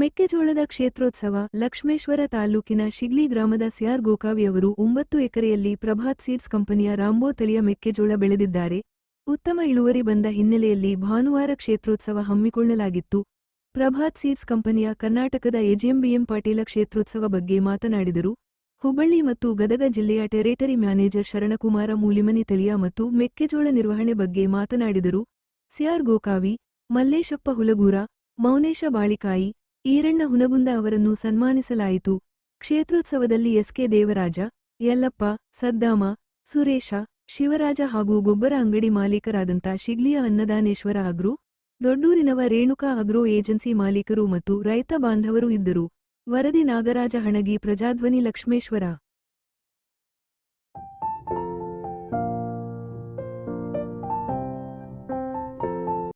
ಮೆಕ್ಕೆಜೋಳದ ಕ್ಷೇತ್ರೋತ್ಸವ, ಲಕ್ಷ್ಮೇಶ್ವರ ತಾಲೂಕಿನ ಶಿಗ್ಲಿ ಗ್ರಾಮದ ಸಿಆರ್ ಗೋಕಾವಿಯವರು ಒಂಬತ್ತು ಎಕರೆಯಲ್ಲಿ ಪ್ರಭಾತ್ ಸೀಡ್ಸ್ ಕಂಪನಿಯ ರಾಂಬೋ ತಳಿಯ ಮೆಕ್ಕೆಜೋಳ ಬೆಳೆದಿದ್ದಾರೆ. ಉತ್ತಮ ಇಳುವರಿ ಬಂದ ಹಿನ್ನೆಲೆಯಲ್ಲಿ ಭಾನುವಾರ ಕ್ಷೇತ್ರೋತ್ಸವ ಹಮ್ಮಿಕೊಳ್ಳಲಾಗಿತ್ತು. ಪ್ರಭಾತ್ ಸೀಡ್ಸ್ ಕಂಪನಿಯ ಕರ್ನಾಟಕದ ಎಜಿಎಂಬಿಎಂ ಪಾಟೀಲ ಕ್ಷೇತ್ರೋತ್ಸವ ಬಗ್ಗೆ ಮಾತನಾಡಿದರು. ಹುಬ್ಬಳ್ಳಿ ಮತ್ತು ಗದಗ ಜಿಲ್ಲೆಯ ಟೆರಿಟರಿ ಮ್ಯಾನೇಜರ್ ಶರಣಕುಮಾರ ಮೂಲಿಮನಿ ತಳಿಯ ಮತ್ತು ಮೆಕ್ಕೆಜೋಳ ನಿರ್ವಹಣೆ ಬಗ್ಗೆ ಮಾತನಾಡಿದರು. ಸಿಆರ್ ಗೋಕಾವಿ, ಮಲ್ಲೇಶಪ್ಪ ಹುಲಗೂರ, ಮೌನೇಶ ಬಾಳಿಕಾಯಿ ಈರಣ್ಣ ಹುನಗುಂದ ಅವರನ್ನು ಸನ್ಮಾನಿಸಲಾಯಿತು. ಕ್ಷೇತ್ರೋತ್ಸವದಲ್ಲಿ ಎಸ್ಕೆ ದೇವರಾಜ, ಯಲ್ಲಪ್ಪ, ಸದ್ದಾಮ, ಸುರೇಶ, ಶಿವರಾಜ ಹಾಗೂ ಗೊಬ್ಬರ ಅಂಗಡಿ ಮಾಲೀಕರಾದಂಥ ಶಿಗ್ಲಿಯ ಅನ್ನದಾನೇಶ್ವರ ಅಗ್ರೋ, ದೊಡ್ಡೂರಿನವ ರೇಣುಕಾ ಅಗ್ರೋ ಏಜೆನ್ಸಿ ಮಾಲೀಕರು ಮತ್ತು ರೈತ ಬಾಂಧವರು ಇದ್ದರು. ವರದಿ ನಾಗರಾಜ ಹಣಗಿ ಪ್ರಜಾಧ್ವನಿ ಲಕ್ಷ್ಮೇಶ್ವರ.